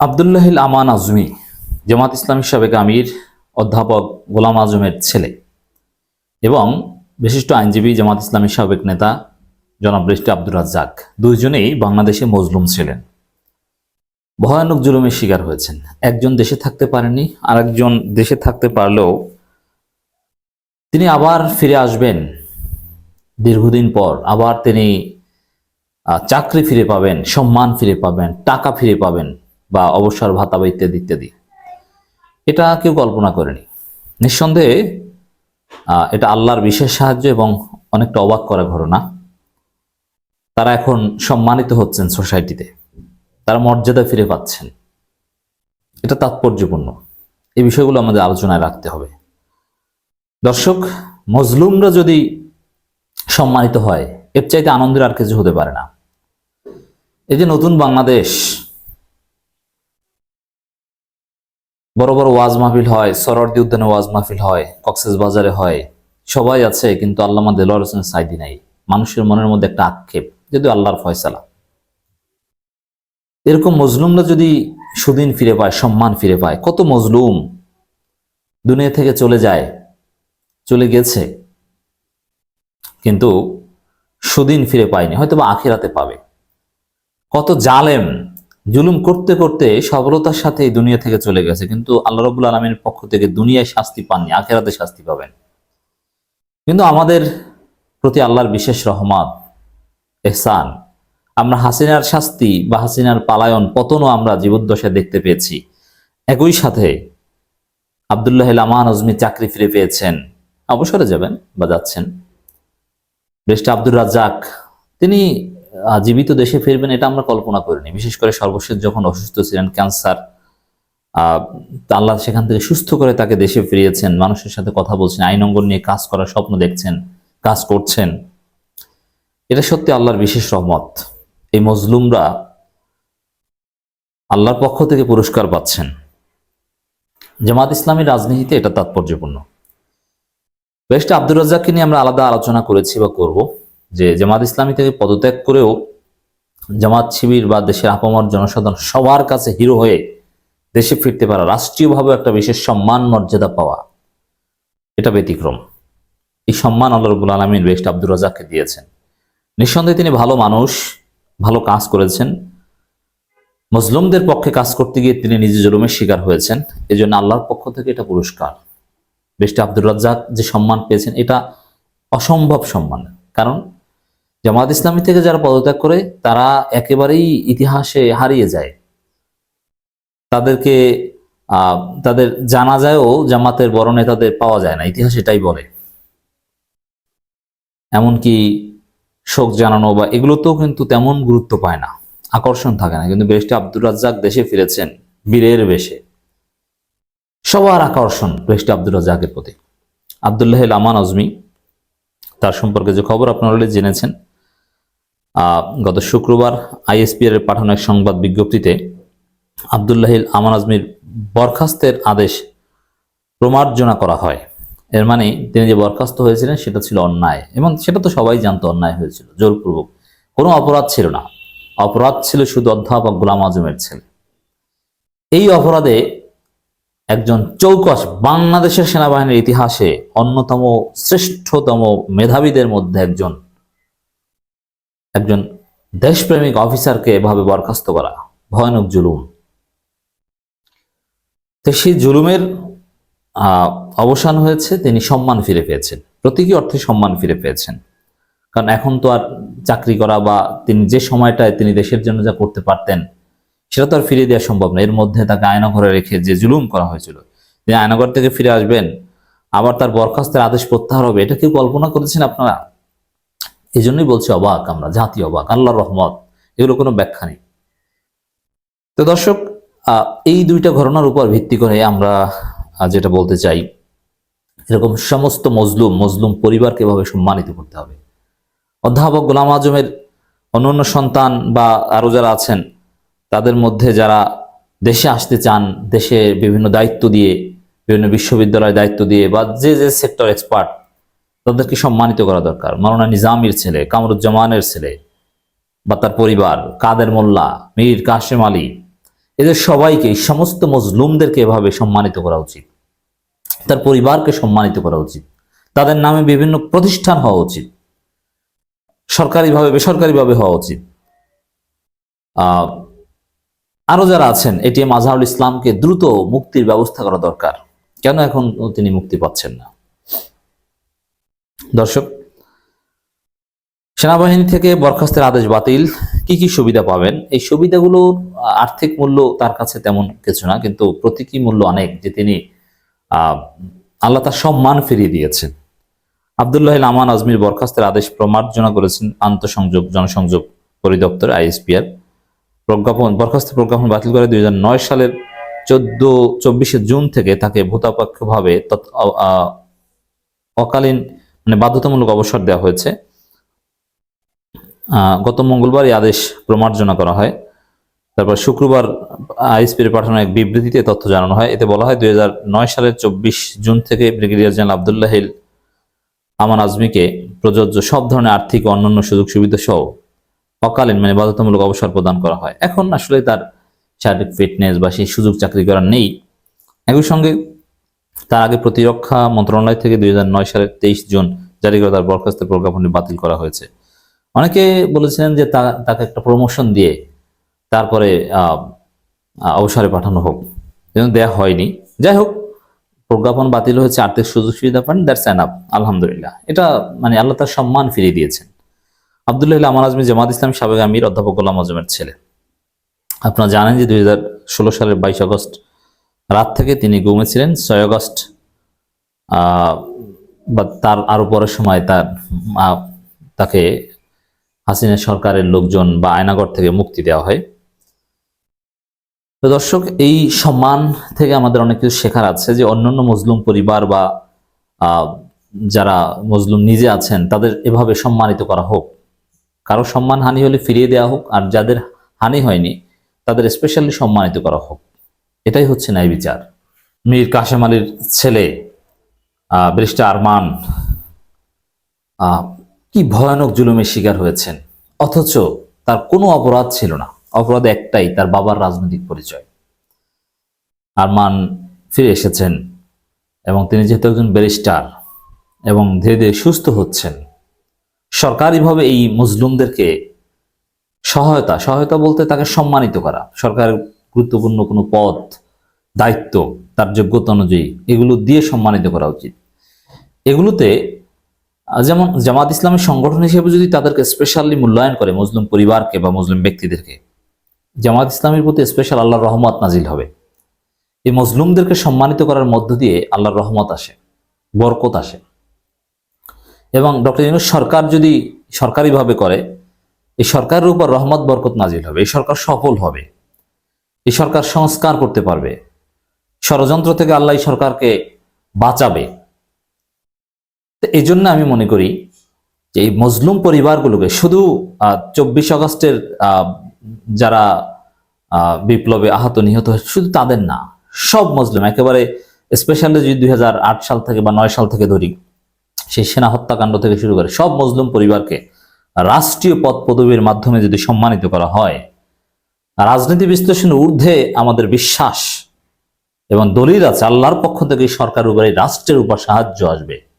আবদুল্লাহিল আমান আজমি, জামাত ইসলামী সাবেক আমির, অধ্যাপক গোলাম আজমের ছেলে এবং বিশিষ্ট আইনজীবী, জামাত ইসলামী সাবেক নেতা জনাব বৃষ্টি আব্দুর রাজ্জাক। দুইজনেই বাংলাদেশে মজলুম ছিলেন। ভয়ানক জুলুমের শিকার হয়েছেন। একজন দেশে থাকতে পারেনি আরেকজন দেশে থাকতে পারলেও তিনি আবার ফিরে আসবেন। দীর্ঘদিন পর আবার তিনি চাকরি ফিরে পাবেন, সম্মান ফিরে পাবেন, টাকা ফিরে পাবেন। বা অবসর ভাতা বা ইত্যাদি ইত্যাদি। এটা কেউ কল্পনা করেনি। নিঃসন্দেহে এটা আল্লাহর বিশেষ সাহায্য এবং অনেকটা অবাক করা ঘটনা। তারা এখন সম্মানিত হচ্ছেন সোসাইটিতে। তারা মর্যাদা ফিরে পাচ্ছেন। এটা তাৎপর্যপূর্ণ। এই বিষয়গুলো আমাদের আলোচনায় রাখতে হবে। দর্শক, মজলুমরা যদি সম্মানিত হয়, এর চাইতে আনন্দের আর কিছু হতে পারে না। এই যে নতুন বাংলাদেশ বড় বড় ওয়াজ মাহফিল হয় সরর্দি উদ্যানে ওয়াজ মাহফিল হয়, কক্সেস বাজারে হয়। সবাই আছে, কিন্তু আল্লামা দেলোয়ার হোসেন সাইদি নাই। মানুষের মনের মধ্যে একটা আক্ষেপ, যদিও আল্লাহর ফয়সালা। এরকম মজলুমরা যদি সুদিন ফিরে পায়, সম্মান ফিরে পায়, কত মজলুম দুনিয়া থেকে চলে যায়, চলে গেছে, কিন্তু সুদিন ফিরে পায়নি হয়তো বা আখিরাতে পাবে। কত জালেম জুলুম করতে করতে সফলতার সাথে এই দুনিয়া থেকে চলে গেছে, কিন্তু আল্লাহ রবুল আলমীর পক্ষ থেকে দুনিয়ায় শাস্তি পাননি, আখেরাতে শাস্তি পাবেন। কিন্তু আমাদের প্রতি আল্লাহর বিশেষ রহমত, এহসান। আমরা হাসিনার শাস্তি বা হাসিনার পালায়ন পতনও আমরা জীবদ্দশায় দেখতে পেয়েছি। একই সাথে আবদুল্লাহ আমান আজমি চাকরি ফিরে পেয়েছেন। অবসরে যাবেন বা যাচ্ছেন। বেস্ট আব্দুর রাজ্জাক, তিনি জীবিত দেশে ফিরবেন, এটা আমরা কল্পনা করিনি। বিশেষ করে সর্বশেষ যখন অসুস্থ ছিলেন ক্যান্সার আল্লাহ সেখান থেকে সুস্থ করে তাকে দেশে ফিরিয়েছেন, মানুষের সাথে কথা বলছেন, আইন অঙ্গন নিয়ে কাজ করার স্বপ্ন দেখছেন, কাজ করছেন। এটা সত্যি আল্লাহর বিশেষ রহমত। এই মজলুমরা আল্লাহর পক্ষ থেকে পুরস্কার পাচ্ছেন। জামাত ইসলামী রাজনীতিতে এটা তাৎপর্যপূর্ণ। বেস্ট আব্দুর রাজ্জাককে নিয়ে আমরা আলাদা আলোচনা করেছি বা করব। যে জামাত ইসলামী থেকে পদত্যাগ করেও জামাত শিবির বা দেশের আপামর জনসাধারণ সবার কাছে হিরো হয়ে দেশে ফিরতে পারা রাষ্ট্রীয়ভাবে একটা বিশেষ সম্মান, মর্যাদা পাওয়া, এটা ব্যতিক্রম। এই সম্মান আল্লাহ রবুল আলমিন বেস্ট আব্দুর রাজাককে দিয়েছেন। নিঃসন্দেহে তিনি ভালো মানুষ, ভালো কাজ করেছেন। মুসলিমদের পক্ষে কাজ করতে গিয়ে তিনি নিজে জুলুমের শিকার হয়েছেন। এই জন্য আল্লাহর পক্ষ থেকে এটা পুরস্কার। বেস্ট আব্দুর রাজ্জাক যে সম্মান পেয়েছেন, এটা অসম্ভব সম্মান। কারণ জামাত ইসলামী থেকে যারা পদত্যাগ করে, তারা একেবারেই ইতিহাসে হারিয়ে যায়। তাদেরকে তাদের জানা যায়ও জামাতের বড় নেতাদের পাওয়া যায় না। ইতিহাস এটাই বলে। এমনকি শোক জানানো বা এগুলোতেও কিন্তু তেমন গুরুত্ব পায় না। আকর্ষণ থাকে না। কিন্তু বেশটি আব্দুর রাজ্জাক দেশে ফিরেছেন, বীরের বেশে। সবার আকর্ষণ বেশটি আব্দুর রাজ্জাকের প্রতি। আবদুল্লাহ আমান আজমি, তার সম্পর্কে যে খবর আপনারা জেনেছেন গত শুক্রবার আইএসপিআর এর পাঠানো এক সংবাদ বিজ্ঞপ্তিতে আবদুল্লাহিল আমান আজমির বরখাস্তের আদেশ প্রমার্জনা করা হয়। এর মানে তিনি যে বরখাস্ত হয়েছিলেন সেটা ছিল অন্যায় এবং সেটা তো সবাই জানতো অন্যায় হয়েছিল, জোরপূর্বক। কোনো অপরাধ ছিল না। অপরাধ ছিল শুধু অধ্যাপক গোলাম আজমের ছেলে। এই অপরাধে একজন চৌকস বাংলাদেশের সেনাবাহিনীর ইতিহাসে অন্যতম শ্রেষ্ঠতম মেধাবীদের মধ্যে একজন একজন দেশপ্রেমিক অফিসারকে এভাবে বরখাস্ত করা ভয়ানক জুলুম। তো সেই জুলুমের অবসান হয়েছে, তিনি সম্মান ফিরে পেয়েছেন। প্রতীকী অর্থে সম্মান ফিরে পেয়েছেন। কারণ এখন তো আর চাকরি করা বা তিনি যে সময়টায় তিনি দেশের জন্য যা করতে পারতেন, সেটা তো আর ফিরিয়ে দেওয়া সম্ভব না। এর মধ্যে তাকে আয়নাঘরে রেখে যে জুলুম করা হয়েছিল, তিনি আয়নাঘর থেকে ফিরে আসবেন, আবার তার বরখাস্তের আদেশ প্রত্যাহার হবে, এটা কি কল্পনা করেছেন আপনারা? এই জন্যই বলছি অবাক আমরা, জাতি অবাক, আল্লাহর রহমত, এগুলো কোনো ব্যাখ্যা নেই। তো দর্শক এই দুইটা ঘটনার উপর ভিত্তি করে আমরা যেটা বলতে চাই, এরকম সমস্ত মজলুম মজলুম পরিবারকে এভাবে সম্মানিত করতে হবে। অধ্যাপক গোলাম আজমের অন্যান্য সন্তান বা আরও যারা আছেন, তাদের মধ্যে যারা দেশে আসতে চান, দেশে বিভিন্ন দায়িত্ব দিয়ে, বিভিন্ন বিশ্ববিদ্যালয়ের দায়িত্ব দিয়ে, বা যে যে সেক্টর এক্সপার্ট তাদেরকে সম্মানিত করা দরকার। মাওলানা নিজামির ছেলে কামরুজ্জামানের ছেলে বা তার পরিবার কাদের মোল্লা মীর কাশেম আলী এদের সবাইকে সমস্ত মজলুমদেরকে এভাবে সম্মানিত করা উচিত। তার পরিবারকে সম্মানিত করা উচিত। তাদের নামে বিভিন্ন প্রতিষ্ঠান হওয়া উচিত। সরকারিভাবে বেসরকারিভাবে হওয়া উচিত। আহ, আরও যারা আছেন এটিএম আজহারুল ইসলামকে দ্রুত মুক্তির ব্যবস্থা করা দরকার। কেন এখন তিনি মুক্তি পাচ্ছেন না? দর্শক, সেনাবাহিনী থেকে বরখাস্তের আদেশ বাতিল, কি কি সুবিধা পাবেন? এই সুবিধাগুলোর আর্থিক মূল্য তার কাছে তেমন কিছু না, কিন্তু প্রতীকী মূল্য অনেক যে তিনি আল্লাহ তার সম্মান ফিরিয়ে দিয়েছেন। আবদুল্লাহ আমান আজমির বরখাস্তের আদেশ প্রমার্জনা করেছেন আন্তঃসংযোগ, জনসংযোগ পরিদপ্তর, আইএসপিআর। প্রজ্ঞাপন, বরখাস্ত প্রজ্ঞাপন বাতিল করে দুই নয় সালের চোদ্দ, চব্বিশে জুন থেকে তাকে ভূতাপেক্ষভাবে অকালীন মানে বাধ্যতামূলক অবসর দেওয়া হয়েছে। গত মঙ্গলবার এই আদেশ প্রমার্জনা করা হয়। তারপর শুক্রবার আইএসপির পাঠানো এক বিবৃতিতে তথ্য জানানো হয়। এতে বলা হয় দু হাজার নয় সালের চব্বিশ জুন থেকে ব্রিগেডিয়ার জেনারেল আবদুল্লাহিল আমান আজমিকে প্রযোজ্য সব ধরনের আর্থিক ও অন্যান্য সুযোগ সুবিধা সহ অকালীন মানে বাধ্যতামূলক অবসর প্রদান করা হয়। এখন আসলে তার শারীরিক ফিটনেস বা সেই সুযোগ চাকরি করার নেই। একই সঙ্গে তার আগে প্রতিরক্ষা মন্ত্রণালয় থেকে দুই হাজার নয় সালের তেইশ জুন জারি করা তার বরখাস্তের প্রজ্ঞাপনটি বাতিল করা হয়েছে। অনেকে বলেছিলেন যে তাকে একটা প্রমোশন দিয়ে তারপরে অবসরে পাঠানো হোক। কিন্তু দেয়া হয়নি। যাই হোক, প্রজ্ঞাপন বাতিল হয়েছে, আর্থিক সুযোগ সুবিধা পান দ্যাটস অ্যান আপ আলহামদুলিল্লাহ। এটা মানে আল্লাহ তার সম্মান ফিরিয়ে দিয়েছেন। আবদুল্লাহ আমার আজমি, জামাত ইসলাম সাবেক আমির, অধ্যাপক গোলাম আজমের ছেলে। আপনারা জানেন যে দুই হাজার ষোলো সালের বাইশ আগস্ট রাত থেকে তিনি গুমে ছিলেন ছয় আগস্ট বা তার আরও পরের সময় তার তাকে হাসিনা সরকারের লোকজন বা আয়নাগর থেকে মুক্তি দেওয়া হয়। তো দর্শক, এই সম্মান থেকে আমাদের অনেক কিছু শেখার আছে যে অন্যান্য মজলুম পরিবার বা যারা মজলুম নিজে আছেন, তাদের এভাবে সম্মানিত করা হোক। কারও সম্মান হানি হলে ফিরিয়ে দেওয়া হোক, আর যাদের হানি হয়নি, তাদের স্পেশালি সম্মানিত করা হোক। এটাই হচ্ছে ন্যায় বিচার। মীর কাশেম আলীর ছেলে আহ, আরমান কি ভয়ানক জুলুমের শিকার হয়েছেন। অথচ তার কোনো অপরাধ ছিল না। অপরাধ একটাই তার বাবার রাজনৈতিক পরিচয়। আরমান ফিরে এসেছেন এবং তিনি যেহেতু একজন ব্যারিস্টার এবং ধীরে ধীরে সুস্থ হচ্ছেন সরকারিভাবে এই মুসলিমদেরকে সহায়তা সহায়তা বলতে তাকে সম্মানিত করা। সরকারের গুরুত্বপূর্ণ কোনো পদ দায়িত্ব, তার যোগ্যতা অনুযায়ী এগুলো দিয়ে সম্মানিত করা উচিত। এগুলোতে যেমন জামাত ইসলামের সংগঠন হিসেবে যদি তাদেরকে স্পেশালি মূল্যায়ন করে মুসলিম পরিবারকে বা মুসলিম ব্যক্তিদেরকে, জামাত ইসলামের প্রতি স্পেশাল আল্লাহর রহমত নাজিল হবে। এই মজলুমদেরকে সম্মানিত করার মধ্য দিয়ে আল্লাহর রহমত আসে, বরকত আসে। এবং ডক্টর ইউনুস সরকার যদি সরকারিভাবে করে, এই সরকারের উপর রহমত, বরকত নাজিল হবে, এই সরকার সফল হবে। এই সরকার সংস্কার করতে পারবে। ষড়যন্ত্র থেকে আল্লাহ সরকারকে বাঁচাবে। এই জন্য আমি মনে করি যে এই মজলুম পরিবারগুলোকে শুধু চব্বিশ আগস্টের যারা বিপ্লবে আহত, নিহত হয়েছে, শুধু তাদের না, সব মজলুম, একেবারে স্পেশালি যদি দুই হাজার আট সাল থেকে বা নয় সাল থেকে ধরি, সেই সেনা হত্যাকাণ্ড থেকে শুরু করে সব মজলুম পরিবারকে রাষ্ট্রীয় পদ পদবীর মাধ্যমে যদি সম্মানিত করা হয় রাজনীতি বিশ্লেষণের ঊর্ধ্বে আমাদের বিশ্বাস এবং দলিল আছে, আল্লাহর পক্ষ থেকে সরকার উপরে রাষ্ট্রের উপর সাহায্য আসবে।